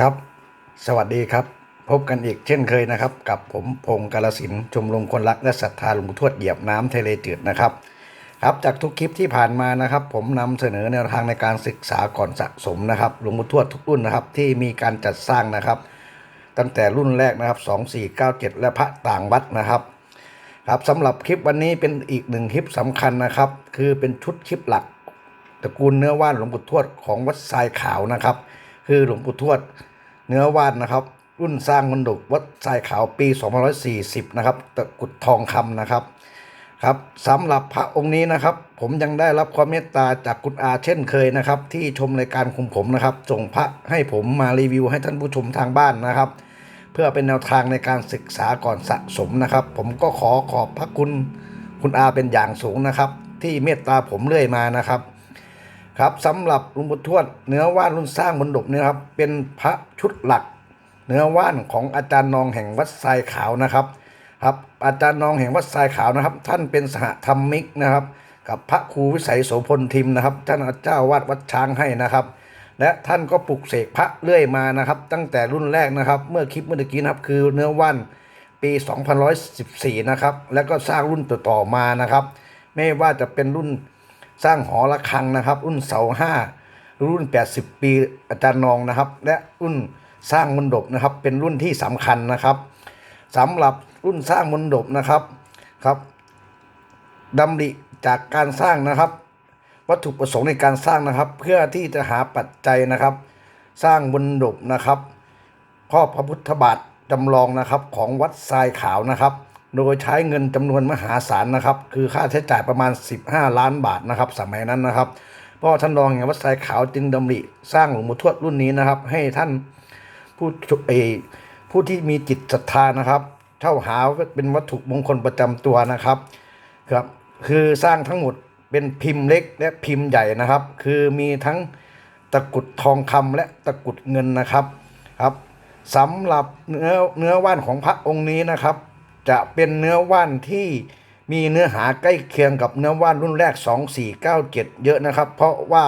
ครับ สวัสดีครับ พบกันอีกเช่นเคยนะครับ กับผมพงศ์กาลสินธุ์ชมรมคนรักและศรัทธาหลวงปู่ทวดเหยียบน้ำทะเลจืดนะครับ ครับจากทุกคลิปที่ผ่านมานะครับ ผมนำเสนอแนวทางในการศึกษาก่อนสะสมนะครับหลวงปู่ทวดทุกรุ่นนะครับ ที่มีการจัดสร้างนะครับ ตั้งแต่รุ่นแรกนะครับ 2497 และพระต่างวัดนะครับครับสำหรับคลิปวันนี้เป็นอีกหนึ่งคลิปสำคัญนะครับ คือเป็นชุดคลิปหลักตระกูลเนื้อว่านหลวงปู่ทวดของวัดทรายขาวนะครับ คือหลวงปู่ทวด เนื้อวานนะครับ รุ่นสร้างมนดกวัดทรายขาวปี2540 นะครับตะกุดทองคำนะครับครับสำหรับพระองค์นี้นะครับ ผมยังได้รับความเมตตาจากคุณอาเช่นเคยนะครับ ที่ชมรายการคุมผมนะครับ ส่งพระให้ผมมารีวิวให้ท่านผู้ชมทางบ้านนะครับ เพื่อเป็นแนวทางในการศึกษาก่อนสะสมนะครับ ผมก็ขอขอบพระคุณคุณอาเป็นอย่างสูงนะครับ ที่เมตตาผมเรื่อยมานะครับ ครับสำหรับหลุงปู่ทวดเนื้อว่านรุ่นสร้างบนดบเนี่ยครับเป็นพระชุดหลัก เนื้อว่านของอาจารย์นองแห่งวัดทรายขาวนะครับครับอาจารย์นองแห่งวัดทรายขาวนะครับ ท่านเป็นสหธรรมิกนะครับ กับพระครูวิสัยโสพลทิมนะครับท่านเจ้าวาดวัดช้างให้นะครับ และท่านก็ปลุกเสกพระเรื่อยมานะครับ ตั้งแต่รุ่นแรกนะครับ เมื่อคลิปเมื่อกี้นะครับคือเนื้อว่านปี2114นะครับแล้วก็สร้างรุ่นต่อๆมานะครับ ไม่ว่าจะเป็นรุ่น สร้างหอระฆังนะครับ รุ่นเสาห้ารุ่น 80 ปีอาจารย์นองนะครับ และรุ่นสร้างมนดบนะครับ เป็นรุ่นที่สำคัญนะครับสำหรับรุ่นสร้างมนดบนะครับครับดำริจากการสร้างนะครับ วัตถุประสงค์ในการสร้างนะครับ เพื่อที่จะหาปัจจัยนะครับ สร้างมนดบนะครับพ่อพระพุทธบาทจำลองนะครับของวัดทรายขาวนะครับ โดยใช้เงินจำนวนมหาศาลนะครับ คือค่าใช้จ่ายประมาณ 15 ล้านบาทนะครับ สมัยนั้นนะครับพ่อท่านรองแห่งวัดทรายขาวจึงดำริสร้างหลวงปู่ทวดรุ่นนี้นะครับ ให้ท่านผู้เอผู้ที่มีจิตศรัทธานะครับเช่าหาเป็นวัตถุมงคลประจำตัวนะครับครับ คือสร้างทั้งหมดเป็นพิมพ์เล็กและพิมพ์ใหญ่นะครับ คือมีทั้งตะกุดทองคำและตะกุดเงินนะครับครับสำหรับเนื้อเนื้อว่านของพระองค์นี้นะครับ จะเป็นเนื้อว่านที่มีเนื้อหาใกล้เคียงกับเนื้อว่านรุ่นแรก 2497 เยอะนะครับ เพราะว่า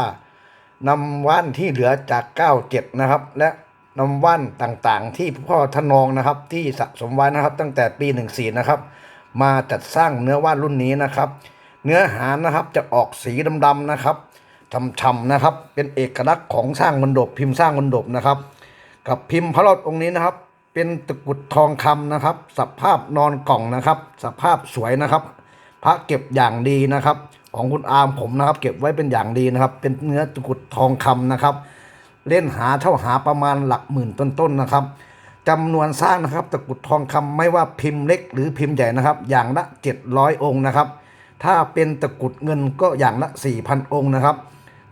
นำว่านที่เหลือจาก 97 นะครับ และนำว่านต่างๆ ที่พ่อทนองนะครับ ที่สะสมไว้นะครับ ตั้งแต่ปี 14 นะครับ มาจัดสร้างเนื้อว่านรุ่นนี้นะครับ เนื้อหานะครับจะออกสีดำๆนะครับช่ำๆนะครับ เป็นเอกลักษณ์ของสร้างมนดบพิมพ์สร้างมนดบนะครับ กับพิมพ์พระรอดองค์นี้นะครับ เป็นตะกุดทองคำนะครับ สภาพนอนกล่องนะครับ สภาพสวยนะครับ พระเก็บอย่างดีนะครับ ของคุณอาร์มผมนะครับ เก็บไว้เป็นอย่างดีนะครับ เป็นเนื้อตะกุดทองคำนะครับ เล่นหาเท่าหาประมาณหลักหมื่นต้นๆนะครับจำนวนสร้างนะครับ ตะกุดทองคำไม่ว่าพิมพ์เล็กหรือพิมพ์ใหญ่นะครับ อย่างละ 700 องค์นะครับ ถ้าเป็นตะกุดเงินก็อย่างละ 4,000 องค์นะครับ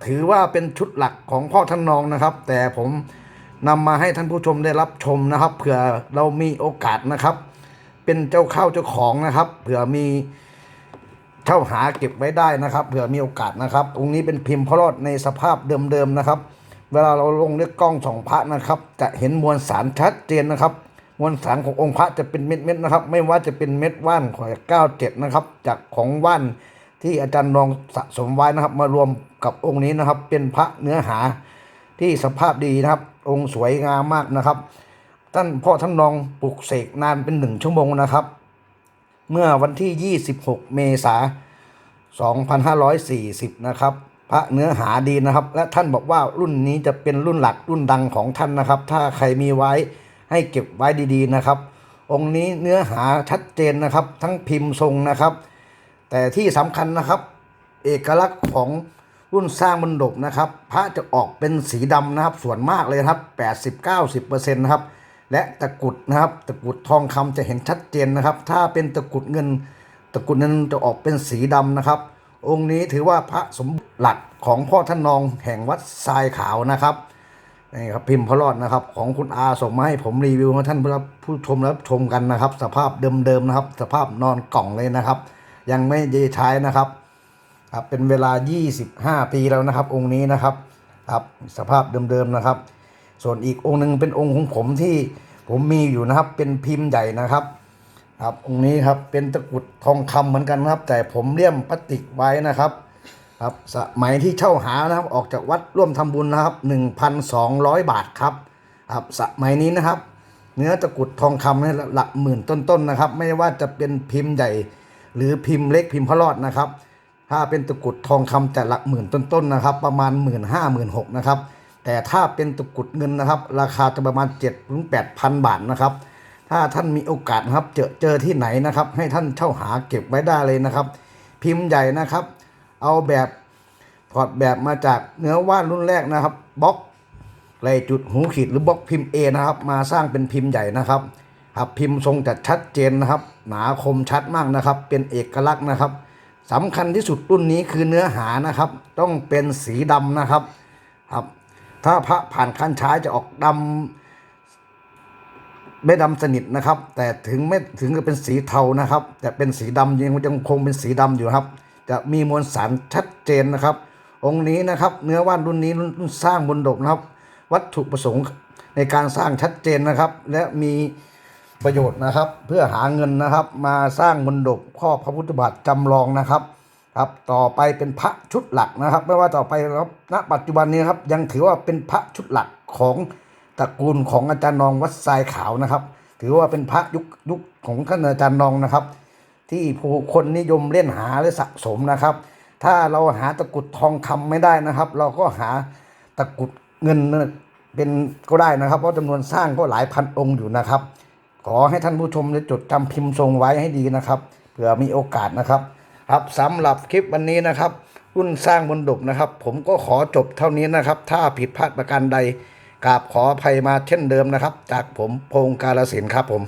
ถือว่าเป็นชุดหลักของพ่อท่านนองนะครับ แต่ผม นำมาให้ท่านผู้ชมได้รับชมนะครับ เผื่อเรามีโอกาสนะครับ เป็นเจ้าเข้าเจ้าของนะครับ เผื่อมีเช่าหาเก็บไว้ได้นะครับ เผื่อมีโอกาสนะครับองค์นี้เป็นพิมพ์พระรอดในสภาพเดิมๆนะครับ เวลาเราลงด้วยกล้องส่องพระนะครับ จะเห็นมวลสารชัดเจนนะครับ มวลสารขององค์พระจะเป็นเม็ดๆนะครับ ไม่ว่าจะเป็นเม็ดว่านของเก้าเจ็ดนะครับ จากของว่านที่อาจารย์รองสะสมไว้นะครับ มารวมกับองค์นี้นะครับ เป็นพระเนื้อหา ที่สภาพดีนะครับ องค์สวยงามมากนะครับ ท่านพ่อท่านรองปลุกเสกนานเป็นหนึ่งชั่วโมงนะครับ เมื่อวันที่ 26 เมษายน2540 นะครับ พระเนื้อหาดีนะครับ และท่านบอกว่ารุ่นนี้จะเป็นรุ่นหลักรุ่นดังของท่านนะครับ ถ้าใครมีไว้ให้เก็บไว้ดีๆนะครับ องค์นี้เนื้อหาชัดเจนนะครับ ทั้งพิมพ์ทรงนะครับ แต่ที่สำคัญนะครับ เอกลักษณ์ของ รุ่นสร้างบนดบนะครับ พระจะออกเป็นสีดำนะครับ ส่วนมากเลยครับ80-90%นะครับ และตะกุดนะครับตะกุดทองคำจะเห็นชัดเจนนะครับ ถ้าเป็นตะกุดเงิน ตะกุดเงินจะออกเป็นสีดำนะครับ องค์นี้ถือว่าพระสมหลักของพ่อท่านนองแห่งวัดทรายขาวนะครับนี่ครับพิมพ์พระรอดนะครับ ของคุณอาส่งมาให้ผมรีวิวให้ท่านผู้ชมรับชมกันนะครับ สภาพเดิมๆนะครับ สภาพนอนกล่องเลยนะครับ ยังไม่ได้ใช้นะครับ ครับเป็นเวลา 25 ปีแล้วนะครับ องค์นี้นะครับครับสภาพเดิมๆนะครับ ส่วนอีกองค์หนึ่งเป็นองค์ของผมที่ผมมีอยู่นะครับ เป็นพิมพ์ใหญ่นะครับครับองค์นี้ครับเป็นตะกรุดทองคำเหมือนกันนะครับ แต่ผมเลี่ยมพลาสติกไว้นะครับครับสมัยที่เช่าหานะครับออกจากวัดร่วมทำบุญนะครับ 1,200 บาทครับครับสมัยนี้นะครับ เนื้อตะกรุดทองคำเนี่ยหลักหมื่นต้นๆนะครับ ไม่ว่าจะเป็นพิมพ์ใหญ่ หรือพิมพ์เล็กพิมพ์พระรอดนะครับ ถ้าเป็นตะกรุดทองคำจะหลักหมื่นต้นๆนะครับ ประมาณหมื่นห้าหมื่นหกนะครับ แต่ถ้าเป็นตะกรุดเงินนะครับ ราคาจะประมาณ7จ็ดถึงแปดพันบาทนะครับ ถ้าท่านมีโอกาสนะครับ เจอเจอที่ไหนนะครับ ให้ท่านเช่าหาเก็บไว้ได้เลยนะครับ พิมพ์ใหญ่นะครับ เอาแบบถอดแบบมาจากเนื้อว่านรุ่นแรกนะครับบล็อกไหลจุดหูขีดหรือบล็อกพิมพ์ A นะครับ มาสร้างเป็นพิมพ์ใหญ่นะครับครับพิมพ์ทรงจะชัดเจนนะครับ หนาคมชัดมากนะครับ เป็นเอกลักษณ์นะครับ สำคัญที่สุดรุ่นนี้คือเนื้อหานะครับ ต้องเป็นสีดำนะครับครับ ถ้าพระผ่านคันช้าจะออกดำไม่ดำสนิทนะครับ แต่ถึงไม่ถึงกับเป็นสีเทานะครับแต่เป็นสีดำยังยังคงเป็นสีดำอยู่ครับ จะมีมวลสารชัดเจนนะครับ องค์นี้นะครับเนื้อว่านรุ่นนี้รุ่นสร้างบนดกนะครับ วัตถุประสงค์ในการสร้างชัดเจนนะครับ และมี ประโยชน์นะครับ เพื่อหาเงินนะครับ มาสร้างบนดกครอบพระพุทธบาทจำลองนะครับครับต่อไปเป็นพระชุดหลักนะครับ ไม่ว่าต่อไปครับณปัจจุบันนี้ครับยังถือว่าเป็นพระชุดหลักของตระกูลของอาจารย์นองวัดทรายขาวนะครับ ถือว่าเป็นพระยุคยุคของท่านอาจารย์นองนะครับ ที่ผู้คนนิยมเล่นหาและสะสมนะครับ ถ้าเราหาตะกุดทองคำไม่ได้นะครับ เราก็หาตะกุดเงินเป็นก็ได้นะครับ เพราะจำนวนสร้างก็หลายพันองค์อยู่นะครับ ขอให้ท่านผู้ชมได้จดจำพิมพ์ทรงไว้ให้ดีนะครับเผื่อมีโอกาสนะครับ ครับสำหรับคลิปวันนี้นะครับรุ่นสร้างบนดกนะครับ ผมก็ขอจบเท่านี้นะครับ ถ้าผิดพลาดประการใดกราบขออภัยมาเช่นเดิมนะครับ จากผมพงศ์การสินธุ์ครับผม